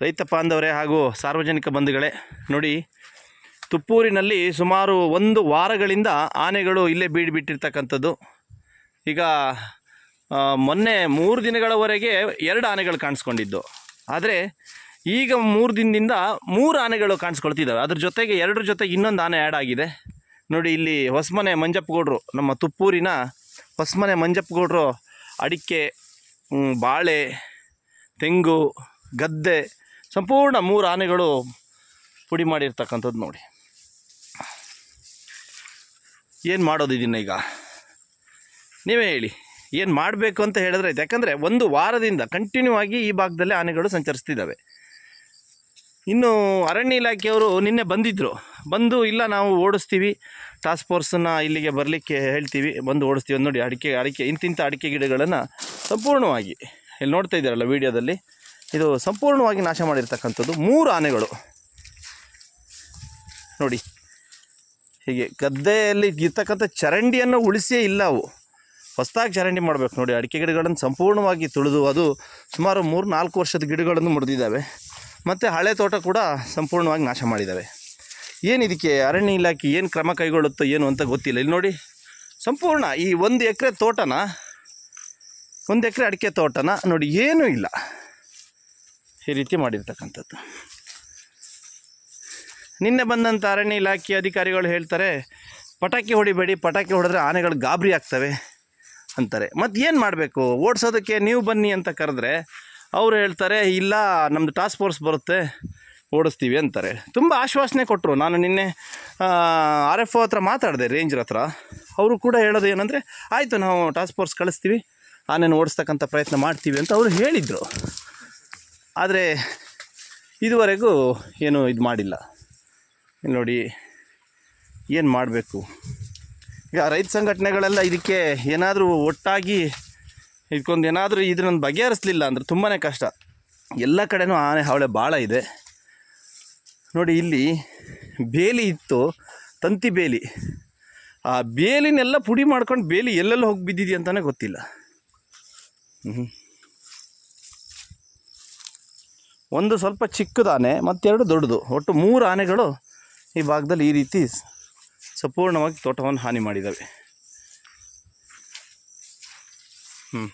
ರೈತ ಬಾಂಧವರೇ ಹಾಗೂ ಸಾರ್ವಜನಿಕ ಬಂಧುಗಳೇ, ನೋಡಿ, ತುಪ್ಪೂರಿನಲ್ಲಿ ಸುಮಾರು ಒಂದು ವಾರಗಳಿಂದ ಆನೆಗಳು ಇಲ್ಲೇ ಬೀಡು ಬಿಟ್ಟಿರ್ತಕ್ಕಂಥದ್ದು ಈಗ ಮೊನ್ನೆ ಮೂರು ದಿನಗಳವರೆಗೆ ಎರಡು ಆನೆಗಳು ಕಾಣಿಸ್ಕೊಂಡಿದ್ದು. ಆದರೆ, ಈಗ ಮೂರು ದಿನದಿಂದ ಮೂರು ಆನೆಗಳು ಕಾಣಿಸ್ಕೊಳ್ತಿದ್ದಾವೆ. ಅದ್ರ ಜೊತೆಗೆ ಎರಡರ ಜೊತೆಗೆ ಇನ್ನೊಂದು ಆನೆ ಆ್ಯಡ್ ಆಗಿದೆ. ನೋಡಿ, ಇಲ್ಲಿ ಹೊಸಮನೆ ಮಂಜಪ್ಪಗೌಡರು, ನಮ್ಮ ತುಪ್ಪೂರಿನ ಹೊಸಮನೆ ಮಂಜಪ್ಪಗೌಡರು ಅಡಿಕೆ ಬಾಳೆ, ತೆಂಗು, ಗದ್ದೆ ಸಂಪೂರ್ಣ ಮೂರು ಆನೆಗಳು ಪುಡಿ ಮಾಡಿರ್ತಕ್ಕಂಥದ್ದು ನೋಡಿ. ಏನು ಮಾಡೋದು ಇದನ್ನ ಈಗ? ನೀವೇ ಹೇಳಿ. ಏನು ಮಾಡಬೇಕು ಅಂತ ಹೇಳಿದ್ರೆ ಆಯ್ತು. ಯಾಕಂದರೆ ಒಂದು ವಾರದಿಂದ ಕಂಟಿನ್ಯೂ ಆಗಿ ಈ ಭಾಗದಲ್ಲಿ ಆನೆಗಳು ಸಂಚರಿಸ್ತಿದ್ದಾವೆ. ಇನ್ನು ಅರಣ್ಯ ಇಲಾಖೆಯವರು ನಿನ್ನೆ ಬಂದಿದ್ದರು ಬಂದು ಇಲ್ಲ, ನಾವು ಓಡಿಸ್ತೀವಿ. ಟಾಸ್ಕ್ ಫೋರ್ಸನ್ನು ಇಲ್ಲಿಗೆ ಬರಲಿಕ್ಕೆ ಹೇಳ್ತೀವಿ. ಬಂದು ಓಡಿಸ್ತೀವಿ ನೋಡಿ, ಅಡಿಕೆ ಅಡಿಕೆ ಇಂತಿಂಥ ಅಡಿಕೆ ಗಿಡಗಳನ್ನು ಸಂಪೂರ್ಣವಾಗಿ. ಇಲ್ಲಿ ನೋಡ್ತಾ ಇದ್ದಾರಲ್ಲ ವೀಡಿಯೋದಲ್ಲಿ ಇದು ಸಂಪೂರ್ಣವಾಗಿ ನಾಶ ಮಾಡಿರ್ತಕ್ಕಂಥದ್ದು ಮೂರು ಆನೆಗಳು. ನೋಡಿ, ಹೀಗೆ ಗದ್ದೆಯಲ್ಲಿ ಇರ್ತಕ್ಕಂಥ ಚರಂಡಿಯನ್ನು ಉಳಿಸೇ ಇಲ್ಲ ಅವು. ಹೊಸದಾಗಿ ಚರಂಡಿ ಮಾಡಬೇಕು ನೋಡಿ, ಅಡಿಕೆ ಗಿಡಗಳನ್ನು ಸಂಪೂರ್ಣವಾಗಿ ತುಳಿದು ಅದು ಸುಮಾರು ಮೂರು ನಾಲ್ಕು ವರ್ಷದ ಗಿಡಗಳನ್ನು ಮುರಿದಿದ್ದಾವೆ. ಮತ್ತು ಹಳೆ ತೋಟ ಕೂಡ ಸಂಪೂರ್ಣವಾಗಿ ನಾಶ ಮಾಡಿದ್ದಾವೆ. ಏನು ಇದಕ್ಕೆ ಅರಣ್ಯ ಇಲಾಖೆ ಏನು ಕ್ರಮ ಕೈಗೊಳ್ಳುತ್ತೋ ಏನು ಅಂತ ಗೊತ್ತಿಲ್ಲ. ಇಲ್ಲಿ ನೋಡಿ, ಸಂಪೂರ್ಣ ಈ ಒಂದು ಎಕರೆ ತೋಟನ, ಒಂದು ಎಕರೆ ಅಡಿಕೆ ತೋಟನ ನೋಡಿ ಏನೂ ಇಲ್ಲ. ಈ ರೀತಿ ಮಾಡಿರ್ತಕ್ಕಂಥದ್ದು. ನಿನ್ನೆ ಬಂದಂಥ ಅರಣ್ಯ ಇಲಾಖೆ ಅಧಿಕಾರಿಗಳು ಹೇಳ್ತಾರೆ, ಪಟಾಕಿ ಹೊಡಿಬೇಡಿ, ಪಟಾಕಿ ಹೊಡೆದ್ರೆ ಆನೆಗಳು ಗಾಬರಿ ಆಗ್ತವೆ ಅಂತಾರೆ. ಮತ್ತು ಏನು ಮಾಡಬೇಕು? ಓಡಿಸೋದಕ್ಕೆ ನೀವು ಬನ್ನಿ ಅಂತ ಕರೆದ್ರೆ ಅವರು ಹೇಳ್ತಾರೆ, ಇಲ್ಲ ನಮ್ಮದು ಟಾಸ್ಕ್ ಫೋರ್ಸ್ ಬರುತ್ತೆ, ಓಡಿಸ್ತೀವಿ ಅಂತಾರೆ. ತುಂಬ ಆಶ್ವಾಸನೆ ಕೊಟ್ಟರು ನಾನು ನಿನ್ನೆ ಆರ್ ಎಫ್ ಒ ಹತ್ರ ಮಾತಾಡಿದೆ ರೇಂಜರ್ ಹತ್ರ. ಅವರು ಕೂಡ ಹೇಳೋದು ಏನಂದರೆ, ಆಯಿತು ನಾವು ಟಾಸ್ಕ್ ಫೋರ್ಸ್ ಕಳಿಸ್ತೀವಿ ಆನೆಯನ್ನು ಓಡಿಸ್ತಕ್ಕಂಥ ಪ್ರಯತ್ನ ಮಾಡ್ತೀವಿ ಅಂತ ಅವರು ಹೇಳಿದರು. ಆದರೆ ಇದುವರೆಗೂ ಏನೂ ಇದು ಮಾಡಿಲ್ಲ. ನೋಡಿ ಏನು ಮಾಡಬೇಕು? ಈಗ ರೈತ ಸಂಘಟನೆಗಳೆಲ್ಲ ಇದಕ್ಕೆ ಏನಾದರೂ ಒಟ್ಟಾಗಿ ಇದಕ್ಕೊಂದು ಏನಾದರೂ ಇದನ್ನ ಬಗೆಹರಿಸಲಿಲ್ಲ ಅಂದರೆ ತುಂಬಾ ಕಷ್ಟ. ಎಲ್ಲ ಕಡೆನೂ ಆನೆ ಹಾವಳೆ ಭಾಳ ಇದೆ. ನೋಡಿ ಇಲ್ಲಿ ಬೇಲಿ ಇತ್ತು, ತಂತಿ ಬೇಲಿ. ಆ ಬೇಲಿನೆಲ್ಲ ಪುಡಿ ಮಾಡ್ಕೊಂಡು ಬೇಲಿ ಎಲ್ಲೆಲ್ಲಿ ಹೋಗಿ ಬಿದ್ದಿದೆಯಂತಲೇ ಗೊತ್ತಿಲ್ಲ. ಹ್ಞೂ ಒಂದು ಸ್ವಲ್ಪ ಚಿಕ್ಕದ ಆನೆ, ಮತ್ತೆರಡು ದೊಡ್ಡದು. ಒಟ್ಟು ಮೂರು ಆನೆಗಳು ಈ ಭಾಗದಲ್ಲಿ ಈ ರೀತಿ ಸಂಪೂರ್ಣವಾಗಿ ತೋಟವನ್ನು ಹಾನಿ ಮಾಡಿದ್ದಾವೆ ಹ್ಞೂ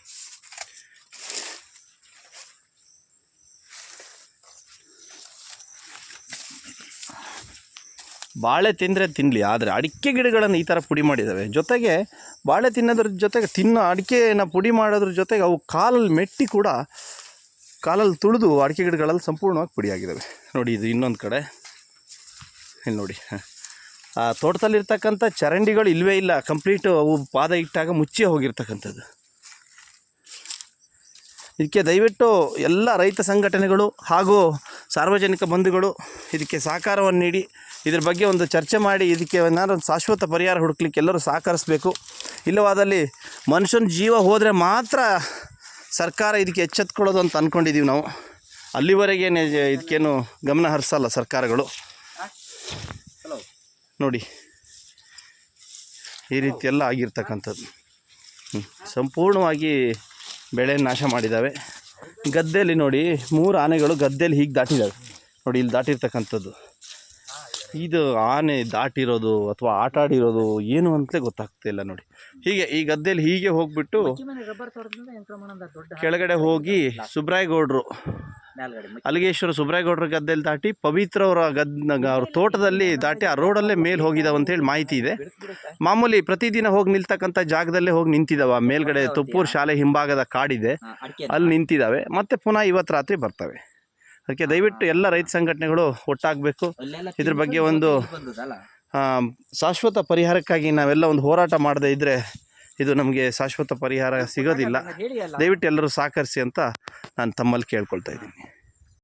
ಬಾಳೆ ತಿಂದರೆ ತಿನ್ನಲಿ ಆದರೆ ಅಡಿಕೆ ಗಿಡಗಳನ್ನು ಈ ಥರ ಪುಡಿ ಮಾಡಿದ್ದಾವೆ ಜೊತೆಗೆ ಬಾಳೆ ತಿನ್ನೋದ್ರ ಜೊತೆಗೆ ತಿನ್ನೋ ಅಡಿಕೆನ ಪುಡಿ ಮಾಡೋದ್ರ ಜೊತೆಗೆ ಅವು ಕಾಲಲ್ಲಿ ಮೆಟ್ಟಿ ಕೂಡ ಕಾಲಲ್ಲಿ ತುಳಿದು ಅಡಿಕೆ ಗಿಡಗಳಲ್ಲಿ ಸಂಪೂರ್ಣವಾಗಿ ಪುಡಿಯಾಗಿದ್ದಾವೆ. ನೋಡಿ ಇದು ಇನ್ನೊಂದು ಕಡೆ. ಇಲ್ಲಿ ನೋಡಿ ಆ ತೋಟದಲ್ಲಿರ್ತಕ್ಕಂಥ ಚರಂಡಿಗಳು ಇಲ್ಲವೇ ಇಲ್ಲ. ಕಂಪ್ಲೀಟ್ ಅವು ಪಾದ ಇಟ್ಟಾಗ ಮುಚ್ಚಿ ಹೋಗಿರ್ತಕ್ಕಂಥದ್ದು. ಇದಕ್ಕೆ ದಯವಿಟ್ಟು ಎಲ್ಲ ರೈತ ಸಂಘಟನೆಗಳು ಹಾಗೂ ಸಾರ್ವಜನಿಕ ಬಂಧುಗಳು ಇದಕ್ಕೆ ಸಹಕಾರವನ್ನು ನೀಡಿ, ಇದ್ರ ಬಗ್ಗೆ ಒಂದು ಚರ್ಚೆ ಮಾಡಿ, ಇದಕ್ಕೆ ಏನಾದ್ರು ಒಂದು ಶಾಶ್ವತ ಪರಿಹಾರ ಹುಡುಕ್ಲಿಕ್ಕೆ ಎಲ್ಲರೂ ಸಹಕರಿಸಬೇಕು. ಇಲ್ಲವಾದಲ್ಲಿ ಮನುಷ್ಯನ ಜೀವ ಹೋದರೆ ಮಾತ್ರ ಸರ್ಕಾರ ಇದಕ್ಕೆ ಎಚ್ಚೆತ್ಕೊಳ್ಳೋದು ಅಂತ ಅಂದ್ಕೊಂಡಿದ್ದೀವಿ ನಾವು. ಅಲ್ಲಿವರೆಗೇನೆ ಇದಕ್ಕೇನು ಗಮನ ಹರಿಸಲ್ಲ ಸರ್ಕಾರಗಳು. ನೋಡಿ, ಈ ರೀತಿಯೆಲ್ಲ ಆಗಿರ್ತಕ್ಕಂಥದ್ದು. ಸಂಪೂರ್ಣವಾಗಿ ಬೆಳೆ ನಾಶ ಮಾಡಿದ್ದಾವೆ. ಗದ್ದೆಯಲ್ಲಿ ನೋಡಿ, ಮೂರು ಆನೆಗಳು ಗದ್ದೆಯಲ್ಲಿ ಹೀಗೆ ದಾಟಿದ್ದಾವೆ. ನೋಡಿ, ಇಲ್ಲಿ ದಾಟಿರ್ತಕ್ಕಂಥದ್ದು. ಇದು ಆನೆ ದಾಟಿರೋದು ಅಥವಾ ಆಟ ಆಡಿರೋದು ಏನು ಅಂತಲೇ ಗೊತ್ತಾಗ್ತಿಲ್ಲ ನೋಡಿ. ಹೀಗೆ ಈ ಗದ್ದೆಯಲ್ಲಿ ಹೀಗೆ ಹೋಗ್ಬಿಟ್ಟು ಕೆಳಗಡೆ ಹೋಗಿ ಸುಬ್ರಾಯಗೌಡರು. ಅಲಗೇಶ್ವರ ಸುಬ್ರಾಯಗೌಡರ ಗದ್ದೆಯಲ್ಲಿ ದಾಟಿ ಪವಿತ್ರ ಅವರ ಗದ್ ಅವ್ರ ತೋಟದಲ್ಲಿ ದಾಟಿ ಆ ರೋಡಲ್ಲೇ ಮೇಲೆ ಹೋಗಿದಾವೆ ಅಂತೇಳಿ ಮಾಹಿತಿ ಇದೆ. ಮಾಮೂಲಿ ಪ್ರತಿದಿನ ಹೋಗಿ ನಿಲ್ತಕ್ಕಂಥ ಜಾಗದಲ್ಲೇ ಹೋಗಿ ನಿಂತಿದ್ದಾವೆ ಮೇಲ್ಗಡೆ ತುಪ್ಪೂರು ಶಾಲೆ ಹಿಂಭಾಗದ ಕಾಡಿದೆ. ಅಲ್ಲಿ ನಿಂತಿದ್ದಾವೆ ಮತ್ತೆ ಪುನಃ ಇವತ್ತು ರಾತ್ರಿ ಬರ್ತವೆ. ಅದಕ್ಕೆ ದಯವಿಟ್ಟು ಎಲ್ಲ ರೈತ ಸಂಘಟನೆಗಳು ಒಟ್ಟಾಗಬೇಕು. ಇದ್ರ ಬಗ್ಗೆ ಒಂದು ಶಾಶ್ವತ ಪರಿಹಾರಕ್ಕಾಗಿ ನಾವೆಲ್ಲ ಒಂದು ಹೋರಾಟ ಮಾಡದೇ ಇದ್ದರೆ ಇದು ನಮಗೆ ಶಾಶ್ವತ ಪರಿಹಾರ ಸಿಗೋದಿಲ್ಲ. ದಯವಿಟ್ಟು ಎಲ್ಲರೂ ಸಹಕರಿಸಿ ಅಂತ ನಾನು ತಮ್ಮಲ್ಲಿ ಕೇಳ್ಕೊಳ್ತಾ ಇದ್ದೀನಿ.